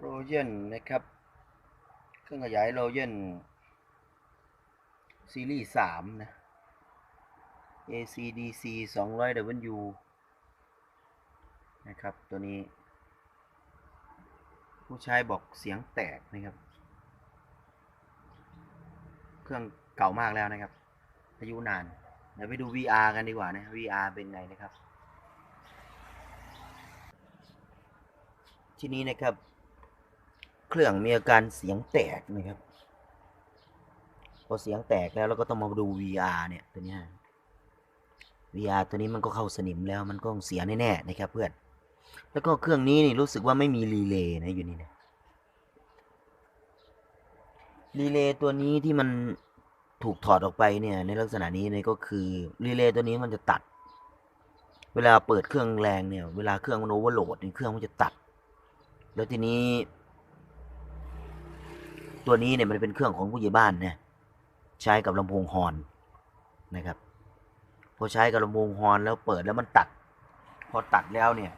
โรเยนนะครับ เครื่องขยายโรเยนซีรีส์สามนะ ACDC 200 W นะครับ ตัวนี้ ผู้ใช้บอกเสียงแตกนะครับ เครื่องเก่ามากแล้วนะครับ อายุนาน เดี๋ยวไปดู VR กันดีกว่านะ VR เป็นไงนะครับ ทีนี้นะครับ เครื่องมีอาการเสียงแตกนะครับพอเสียงแตกแล้วเราก็ต้องมาดู VR เนี่ยตัวนี้ VR ตัวนี้มันก็เข้าสนิมแล้วมันก็เสียแน่ๆนะครับเพื่อน แล้วก็เครื่องนี้นี่รู้สึกว่าไม่มีรีเลย์นะอยู่นี่นะรีเลย์ตัวนี้ที่มันถูกถอดออกไปเนี่ยในลักษณะนี้เนี่ยก็คือรีเลย์ตัวนี้มันจะตัด เวลาเปิดเครื่องแรงเนี่ย เวลาเครื่องมันโอเวอร์โหลดเครื่องมันจะตัด แล้วทีนี้ ตัวนี้เนี่ยมันเป็นเครื่องของผู้ใหญ่บ้านเนี่ยใช้กับลำโพงฮอนนะครับพอใช้กับลำโพงฮอนแล้วเปิดแล้วมันตัด พอตัดแล้วเนี่ย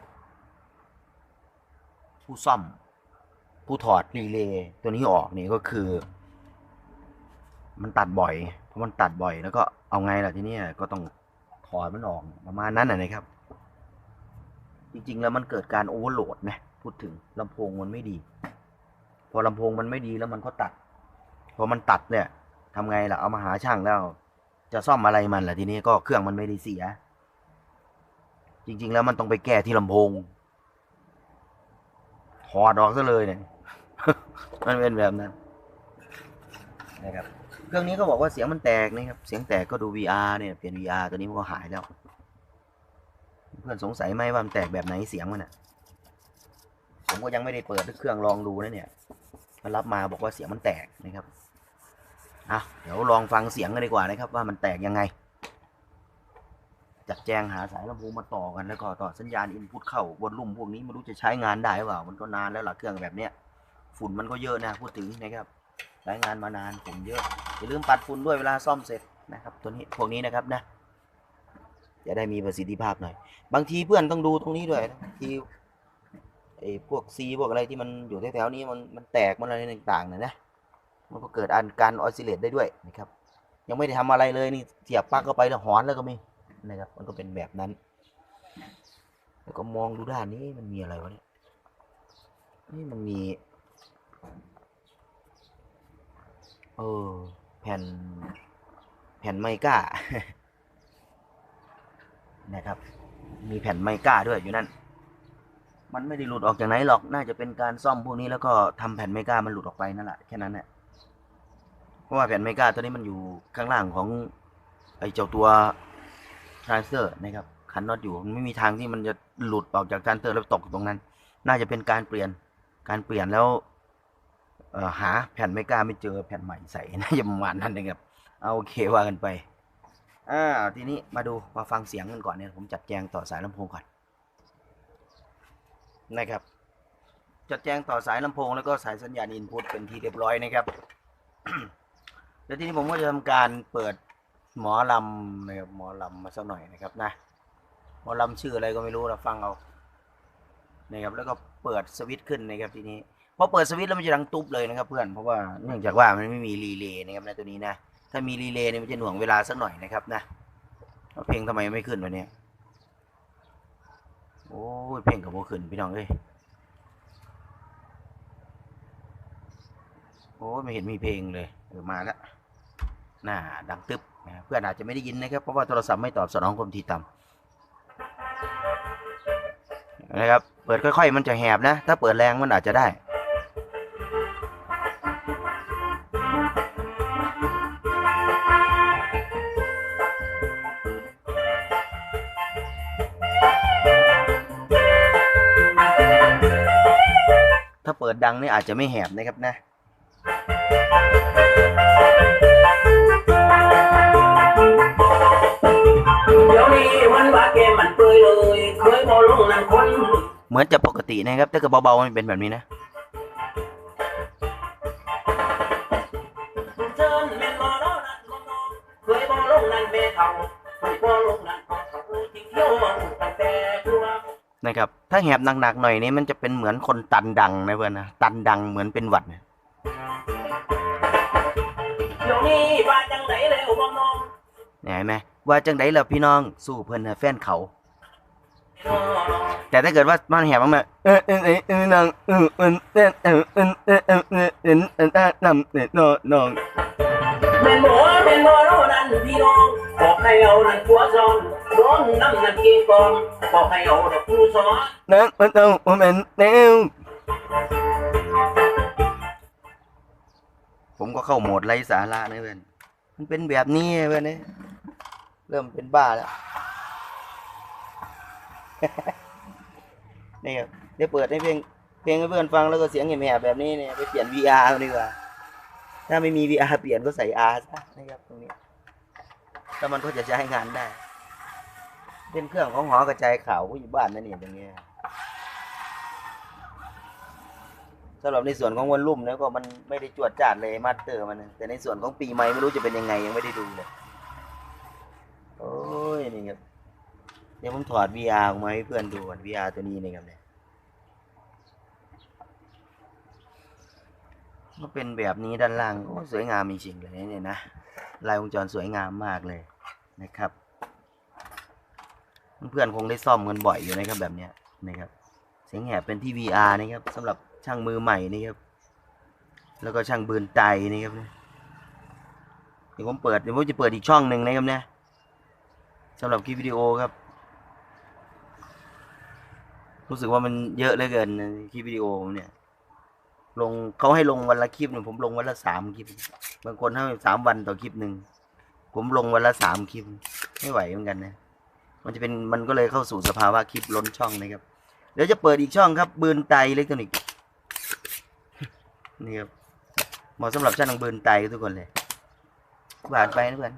ผู้ซ่อม ผู้ถอดรีเลย์ตัวนี้ออกเนี่ยก็คือ มันตัดบ่อยเพราะมันตัดบ่อยแล้วก็เอาไงล่ะทีนี้ก็ต้องถอดมันออกประมาณนั้นนะนะครับ จริงๆแล้วมันเกิดการโอเวอร์โหลดนะพูดถึงลำโพงมันไม่ดี พอลำโพงมันไม่ดีแล้วมันก็ตัด พอมันตัดเนี่ยทำไงล่ะ เอามาหาช่างแล้ว จะซ่อมอะไรมันล่ะทีนี้ก็เครื่องมันไม่ได้เสีย จริง ๆ แล้วมันต้องไปแก้ที่ลำโพงถอดออกซะเลยเนี่ย มันเป็นแบบนั้นนะครับ เครื่องนี้ก็บอกว่าเสียงมันแตกนะครับ เสียงแตกก็ดู VR เนี่ย เปลี่ยน VR ตัวนี้มันก็หายแล้ว เพื่อนสงสัยไหมว่ามันแตกแบบไหนเสียงมันอะ ผมก็ยังไม่ได้เปิดเครื่องลองดูนะเนี่ย มันรับมาบอกว่าเสียงมันแตกนะครับอะเดี๋ยวลองฟังเสียงกันดีกว่านะครับ ว่ามันแตกยังไง จัดแจงหาสายลำโพงมาต่อกันแล้วก็ต่อสัญญาณอินพุตเข้าบนลุ่มพวกนี้ไม่รู้จะใช้งานได้หรือเปล่า มันก็นานแล้วหล่ะเครื่องแบบเนี้ยฝุ่นมันก็เยอะนะพูดถึงนะครับใช้งานมานานฝุ่นเยอะอย่าลืมปัดฝุ่นด้วยเวลาซ่อมเสร็จนะครับ ตัวนี้พวกนี้นะครับนะจะได้มีประสิทธิภาพหน่อย บางทีเพื่อนต้องดูตรงนี้ด้วยนะที ไอ้พวกซีพวกอะไรที่มันอยู่แถวๆนี้มันมันแตกมันอะไรต่างๆนะนะมันก็เกิดอาการออสซิเลตได้ด้วยนะครับ ยังไม่ได้ทำอะไรเลยนี่เสียบปลั๊กเข้าไปแล้วหอนแล้วก็มีนะครับ มันก็เป็นแบบนั้น แล้วก็มองดูด้านนี้มันมีอะไรวะเนี่ยนี่มันมีเออแผ่นแผ่นไมก้านะครับ มีแผ่นไมก้าด้วยอยู่นั่น มันไม่ได้หลุดออกจากไหนหรอก น่าจะเป็นการซ่อมพวกนี้แล้วก็ทำแผ่นไมก้ามันหลุดออกไปนั่นแหละแค่นั้นแหละเพราะว่าแผ่นไมก้าตัวนี้มันอยู่ข้างล่างของไอ้เจ้าตัวทรานเตอร์นะครับคันน็อตอยู่มันไม่มีทางที่มันจะหลุดออกจากทรานเตอร์แล้วตกตรงนั้น น่าจะเป็นการเปลี่ยนการเปลี่ยนแล้วหาแผ่นไมก้าไม่เจอแผ่นใหม่ใส่น่าจะประมาณนั้นนะครับเอาโอเคว่ากันไปอ่าทีนี้มาดูมาฟังเสียงกันก่อนเนี่ยผมจัดแจงต่อสายลำโพงก่อน นะครับ จัดแจงต่อสายลำโพงแล้วก็สายสัญญาณอินพุตเป็นที่เรียบร้อยนะครับ แล้วทีนี้ผมก็จะทำการเปิดหมอลำนะครับหมอลำมาสักหน่อยนะครับนะหมอลำชื่ออะไรก็ไม่รู้เราฟังเอานะครับแล้วก็เปิดสวิตช์ขึ้นนะครับทีนี้พอเปิดสวิตช์แล้วมันจะดังตุ๊บเลยนะครับ เพื่อนเพราะว่าเนื่องจากว่ามันไม่มีรีเลย์นะครับในตัวนี้นะถ้ามีรีเลย์เนี่ยมันจะหน่วงเวลาสักหน่อยนะครับนะเพลงทำไมไม่ขึ้นวะเนี่ย โอ้ยเพลงกับโบขึ้นพี่น้องเลยโอ้ยไม่เห็นมีเพลงเลยเออมาแล้วน่าดังตึ๊บนะเพื่อนอาจจะไม่ได้ยินนะครับ เพราะว่าโทรศัพท์ไม่ตอบสนองความถี่ต่ำนะครับ เปิดค่อย ๆ มันจะแหบนะ ถ้าเปิดแรงมันอาจจะได้ ดดังนี่อาจจะไม่แหบนะครับนะเดี๋ยวนี้มันว่าเกมมันเปื่อยเลยเคยบอลงนั่นคนเหมือนจะปกตินะครับถ้าเกิดเบาๆมันเป็นแบบนี้นะเชิญแม่ นบอลนั่นคนน้องเคยบอลงนั่นเมเท่าเคยบอลงนั่นคนเขาจริงเที่ยวตั้งแต่ตัวนะครับ ถ้าแหบหนักๆหน่อยนี้มันจะเป็นเหมือนคนตันดังนะเพื่อนนะตันดังเหมือนเป็นหวัดเนี่ยเดี๋ยวนี้ว่าจังไหนเลยผมน้องเนี่ยเห็นไหมว่าจังไดล่ะพี่น้องสู้เพื่อนนะแฟนเขาน้องแต่ถ้าเกิดว่ามันแหบมากๆเออเออเออเออน้องเออเออเออเออเออเออเออเออเออเออเออน้ำเนี่ยน้องน้องเป็นหมอเป็นหมอโน่นั่นพี่น้องบอกให้เอานั่นตัวซอนร้อนน้ำนั่นกินก่อนบอกให้เอาดอกผู้สอนน้องมันต้องมันแนวผมก็เข้าโหมดไร้สาระนะเพื่อนมันเป็นแบบนี้เพื่อนเนี่ยเริ่มเป็นบ้าแล้ว นี่ครับเดี๋ยวเปิดให้เพลงเพลงให้เพื่อนฟังแล้วก็เสียงแหบแบบนี้เนี่ยไปเปลี่ยน VR เอาดีกว่า ถ้าไม่มี VR เปลี่ยนก็ใส่ R ซะนะครับตรงนี้ แล้วมันก็จะใช้งานได้ เป็นเครื่องของหอกระจายข่าวผู้อยู่บ้านนั่นเองตรงนี้สำหรับในส่วนของวันรุ่มแล้วก็มันไม่ได้จวดจาดเลยมาสเตอร์มัน แต่ในส่วนของปีใหม่ไม่รู้จะเป็นยังไงยังไม่ได้ดูเลยโอ้ยนี่ครับเดี๋ยวผมถอด VR ออกมาให้เพื่อนดูก่อน VR ตัวนี้นี่ครับเนี่ยก็เป็นแบบนี้ด้านล่างโอ้สวยงามจริงๆเลยเนี่ยนะลายวงจรสวยงามมากเลยนะครับ เพื่อนๆคงได้ซ่อมกันบ่อยอยู่นะครับแบบเนี้ยนะครับเสียงแหบเป็นที่ VR นะครับสำหรับช่างมือใหม่นี่ครับ แล้วก็ช่างบืนไตนี่ครับเดี๋ยวผมเปิดเดี๋ยวผมจะเปิดอีกช่องหนึ่งนะครับเนี่ยสำหรับคลิปวิดีโอครับ รู้สึกว่ามันเยอะเหลือเกินนะคลิปวิดีโอผมเนี่ยลงเขาให้ลงวันละคลิปเนี่ยผมลงวันละสามคลิป บางคนให้สามวันต่อคลิปหนึ่งผมลงวันละสามคลิป ไม่ไหวเหมือนกันนะ มันจะเป็นมันก็เลยเข้าสู่สภาวะคลิปล้นช่องนะครับเดี๋ยวจะเปิดอีกช่องครับบืนไตอิเล็กทรอนิกส์นี่ครับเหมาะสำหรับช่างบืนไตทุกคนเลยผ่านไปนะเพื่อน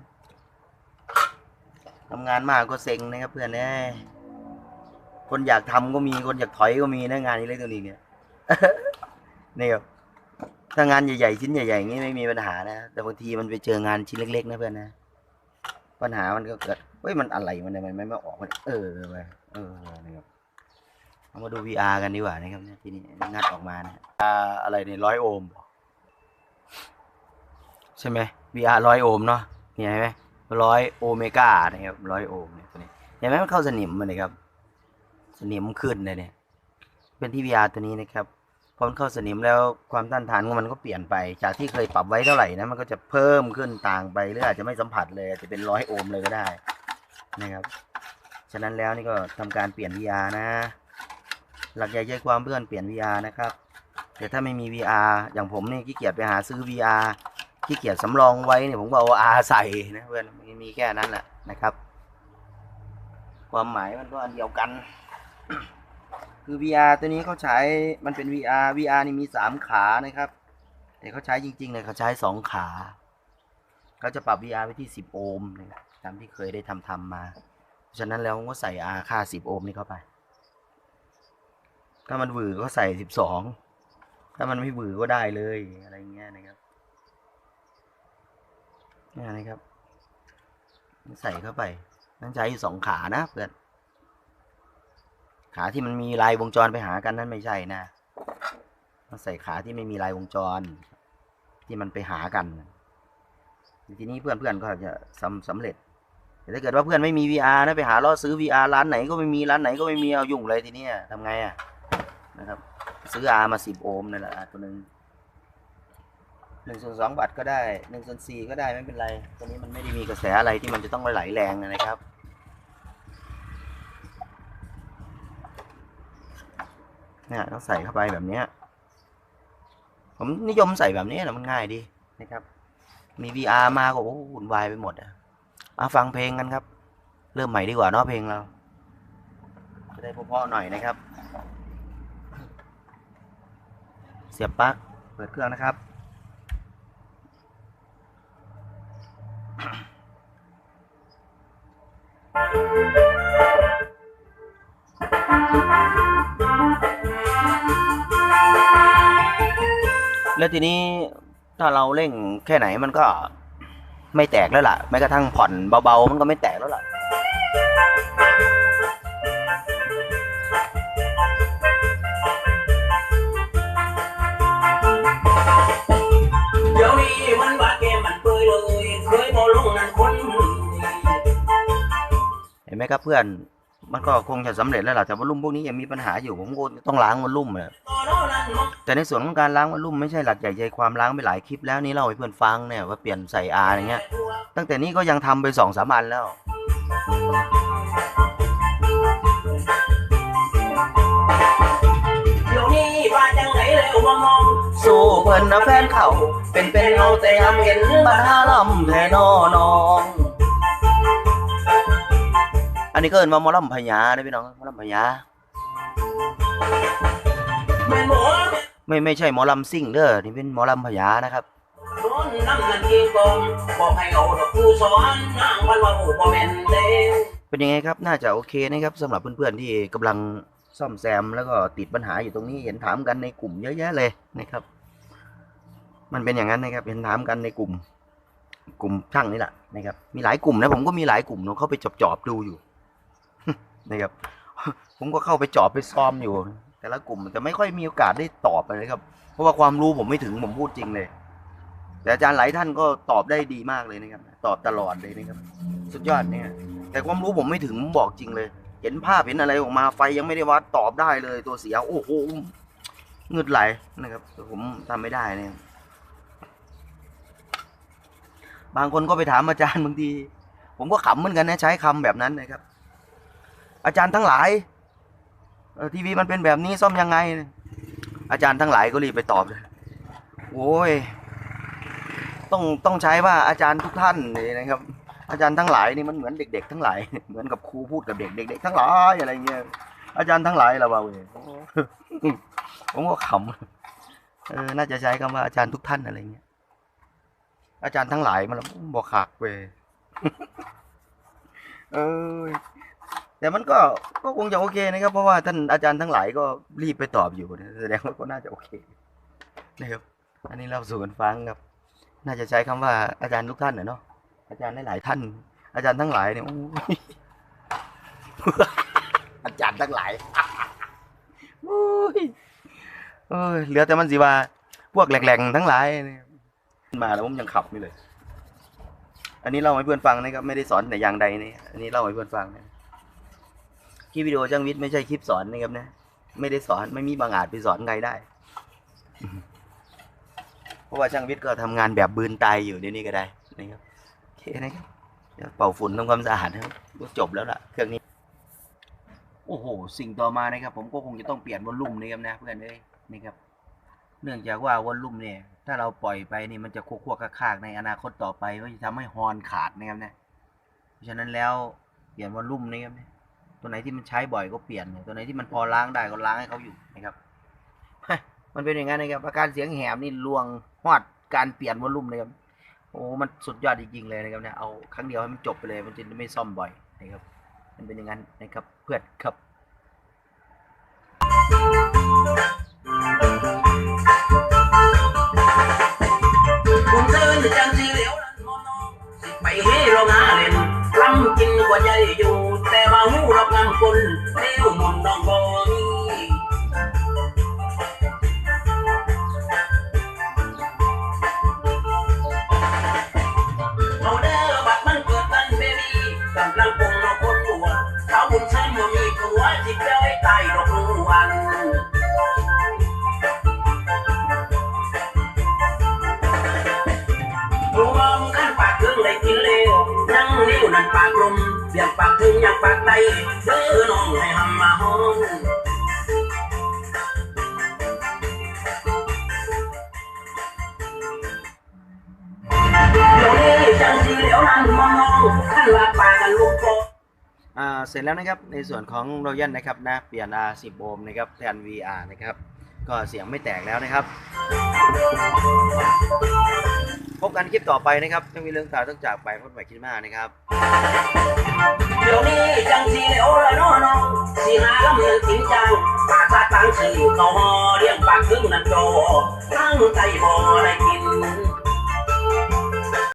ทำงานมากก็เซ็งนะครับ เพื่อนเอ้ยคนอยากทำก็มีคนอยากถอยก็มีนะงานอิเล็กทรอนิกส์เนี่ยนี่ครับถ้างานใหญ่ๆชิ้นใหญ่ๆอย่างนี้ไม่มีปัญหานะ แต่บางทีมันไปเจองานชิ้นเล็ก ๆ นะเพื่อนนะ ปัญหามันก็เกิด เฮ้ยมันอะไรมันทำไมไม่ไม่ออกมันเออไปเออนะครับเอามาดู VR กันดีกว่านะครับเนี่ยทีนี้งัดออกมานะอ่าอะไรเนี่ยร้อยโอห์มใช่ไหม VR ร้อยโอห์มเนาะเนี่ยเห็นไหมร้อยโอเมก้านะครับร้อยโอห์มเนี่ยตัวนี้เห็นไหมมันเข้าสนิมมันเลยครับ สนิมขึ้นเลยเนี่ย เป็นที่ VR ตัวนี้นะครับพอมันเข้าสนิมแล้วความต้านทานของมันก็เปลี่ยนไป จากที่เคยปรับไว้เท่าไหร่นะมันก็จะเพิ่มขึ้นต่างไปหรืออาจจะไม่สัมผัสเลยอาจจะเป็นร้อยโอห์มเลยก็ได้ นะครับฉะนั้นแล้วนี่ก็ทำการเปลี่ยน VR นะ หลักใหญ่ใจความเพื่อนเปลี่ยน VR นะครับแต่ถ้าไม่มี VR อย่างผมนี่ขี้เกียจไปหาซื้อ VR ขี้เกียจสำรองไว้เนี่ยผมก็เอา R ใส่นะเพื่อนมีมีแค่นั้นแหละนะครับ ความหมายมันก็อันเดียวกัน คือ VR ตัวนี้เขาใช้มันเป็น VR VR นี่มีสามขานะครับ แต่เขาใช้จริงๆเนี่ยเขาใช้สองขา เขาจะปรับ VR ไปที่ 10 โอห์มนะครับตามที่เคยได้ทำทำมาฉะนั้นแล้วก็ใส่ R ค่า 10 โอห์มนี่เข้าไป ถ้ามันหวือก็ใส่ 12 ถ้ามันไม่หวือก็ได้เลยอะไรเงี้ยนะครับนี่นะครับ ใส่เข้าไปต้องใช้สองขานะเพื่อนขาที่มันมีลายวงจรไปหากันนั่นไม่ใช่นะต้องใส่ขาที่ไม่มีลายวงจร ที่มันไปหากันนี้เพื่อนเพื่อนๆก็จะสำสำเร็จแต่ถ้าเกิดว่าเพื่อนไม่มี VR นะไปหาล่อซื้อ VR ร้านไหนก็ไม่มีร้านไหนก็ไม่มีเอายุ่งเลยทีนี้ทำไงอะนะครับ ซื้อ R มาสิบโอห์มนั่นแหละตัวหนึ่งหนึ่งส่วนสองบัตก็ได้หนึ่งส่วนสี่ก็ได้ไม่เป็นไรตัวนี้มันไม่ได้มีกระแสอะไรที่มันจะต้องไหลแรงนะครับเนี่ยต้องใส่เข้าไปแบบเนี้ยผมนิยมใส่แบบนี้แหละมันง่ายดีนะครับ มี VR มาก็โอ้วุ่นวายไปหมดอะมาฟังเพลงกันครับ เริ่มใหม่ดีกว่าเนาะเพลงเรา จะได้เพราะๆหน่อยนะครับ เสียบปลั๊กเปิดเครื่องนะครับแล้วทีนี้ ถ้าเราเร่งแค่ไหนมันก็ไม่แตกแล้วล่ะ แม้กระทั่งผ่อนเบาๆ มันก็ไม่แตกแล้วล่ะ เดี๋ยวนี้มันบาดแก้มมันเปื่อยเลยเคยบ่ลงนั่นคน เห็นไหมครับเพื่อน มันก็คงจะสำเร็จแล้วล่ะแต่วอลลุ่มพวกนี้ยังมีปัญหาอยู่ผมก็ต้องล้างวอลลุ่มอะต่อเท่านั้นมันแต่ในส่วนของการล้างวอลลุ่มไม่ใช่หลักใหญ่ใจความล้างไปหลายคลิปแล้วนี่เล่าให้เพื่อนฟังเนี่ยว่าเปลี่ยนใส่อาอย่างเงี้ย ตั้งแต่นี้ก็ยังทำไปสองสามอันแล้วเดี๋ยวนี้ว่าจังไหนแล้วมามองสู้เพิ่นนะแฟนเขาเป็นเป็นเอาแต่ยามเห็นปัญหาลำแท่นอน้อง อันนี้ก็เอินว่าหมอลำพญานะพี่น้องหมอลำพญาแม่นบ่ไม่ไม่ใช่หมอลำซิ่งเด้อนี่เป็นหมอลำพญานะครับเป็นยังไงครับน่าจะโอเคนะครับสำหรับเพื่อนๆที่กำลังซ่อมแซมแล้วก็ติดปัญหาอยู่ตรงนี้เห็นถามกันในกลุ่มเยอะแยะเลยนะครับ มันเป็นอย่างนั้นนะครับเห็นถามกันในกลุ่ม กลุ่มช่างนี่แหละนะครับมีหลายกลุ่มนะผมก็มีหลายกลุ่มเนาะเข้าไปจบจอบๆดูอยู่ นะครับผมก็เข้าไปจอบไปซ้อมอยู่ แต่ละกลุ่มแต่ไม่ค่อยมีโอกาสได้ตอบเลยครับ เพราะว่าความรู้ผมไม่ถึงผมพูดจริงเลย แต่อาจารย์หลายท่านก็ตอบได้ดีมากเลยนะครับ ตอบตลอดเลยนะครับ สุดยอดเนี่ยแต่ความรู้ผมไม่ถึงผมบอกจริงเลย เห็นภาพเห็นอะไรออกมาไฟยังไม่ได้วัดตอบได้เลยตัวเสียโอ้โหเงืดไหลนะครับ ผมทำไม่ได้เนี่ยบางคนก็ไปถามอาจารย์บางที ผมก็ขำเหมือนกันนะใช้คำแบบนั้นนะครับ อาจารย์ทั้งหลายทีวีมันเป็นแบบนี้ซ่อมยังไง อาจารย์ทั้งหลายก็รีบไปตอบเลยโอ้ยต้องต้องใช้ว่าอาจารย์ทุกท่านเลยนะครับ อาจารย์ทั้งหลายนี่มันเหมือนเด็ก ๆ ทั้งหลาย เหมือนกับครูพูดกับเด็กเด็กๆทั้งหลายอะไรเงี้ยอาจารย์ทั้งหลายละว่าเว้ยโอ้ผมก็ขำเออน่าจะใช้คำว่าอาจารย์ทุกท่านอะไรเงี้ยอาจารย์ทั้งหลายมันบอกขากเว้ยเออ แต่มันก็ก็คงจะโอเคนะครับ เพราะว่าท่านอาจารย์ทั้งหลายก็รีบไปตอบอยู่นะแสดงว่าก็น่าจะโอเคนะครับอันนี้เราสู่กันฟังครับ น่าจะใช้คำว่าอาจารย์ทุกท่านนะเนาะอาจารย์หลายท่าน อาจารย์ทั้งหลายเนี่ยอ้ยอาจารย์ทั้งหลายโอ้ยเอ้ยเหลือแต่มันสิว่า พวกแหลกๆทั้งหลายเนี่ยมาแล้วผมยังขับไม่เลย อันนี้เล่าให้เพื่อนฟังนะครับไม่ได้สอนแต่อย่างใดนี่อันนี้เล่าให้เพื่อนฟังนะ คลิปวิดีโอช่างวิทย์ไม่ใช่คลิปสอนนะครับนะไม่ได้สอนไม่มีบางอาจไปสอนใครได้ เพราะว่าช่างวิทย์ก็ทำงานแบบบืนตายอยู่เดี๋ยวนี้ก็ได้นะครับโอเคนะครับเป่าฝุ่นทำความสะอาดนะครับจบแล้วล่ะเครื่องนี้ โอ้โหสิ่งต่อมานะครับ ผมก็คงจะต้องเปลี่ยนวอลลุ่มนะครับนะเพื่อนเอ้ยนะครับเนื่องจากว่าวอลลุ่มเนี่ย ถ้าเราปล่อยไปนี่มันจะคั่วๆคากๆในอนาคตต่อไปก็จะทำให้ฮอร์นขาดนะครับนะเพราะฉะนั้นแล้วเปลี่ยนวอลลุ่มนะครับนะ ตัวไหนที่มันใช้บ่อยก็เปลี่ยน ตัวไหนที่มันพอล้างได้ก็ล้างให้เขาอยู่นะครับ มันเป็นอย่างนั้นนะครับอาการเสียงแหบนี่ลวงฮอดการเปลี่ยนวอลลุ่มนะครับ โอ้ มันสุดยอดจริงๆเลยนะครับเนี่ย เอาครั้งเดียวให้มันจบไปเลย มันจะไม่ซ่อมบ่อยนะครับ มันเป็นอย่างนั้นนะครับเพื่อนครับคุณเดินจังสีเหลียวนั่นมองน้องสิไปเฮโรงงานเล่นลำกินกว่าใหญ่อยู่าวหูรับงานคนเลี้ยวมนต์น้องบ่มีเอาเด้อบัดมันเกิดกันเบบี้กำลังปงนองคนบัวเขาบุญเชิญบ่มีผัวจิตเจ้าให้ตายดอกรู้วันรวมกันปากถึงได้กินเลวนั่งนิ้ยวนั่นปากลม สียงปากถึงอยากปากใดเด้อน้องให้หำมาห้องเดี๋ยวนี้จังสีเหลียวนั่นมองน้องขั้นว่าปากันลูกโกอ่เสร็จแล้วนะครับในส่วนของโรยันนะครับนะเปลี่ยน R10 โอห์มนะครับแทน VR นะครับ ก็เสียงไม่แตกแล้วนะครับ พบกันคลิปต่อไปนะครับยังมีเรื่องราวต้องจากไปพบใหม่คลิปหน้านะครับเดี๋ยวนี้จังสีเหลียวละน้อน้องสีหาก็เมือจริงจังปากตาตังสื่อเขาหอเรียงปากถึงนันโจทั้งใจบ่ได้กิน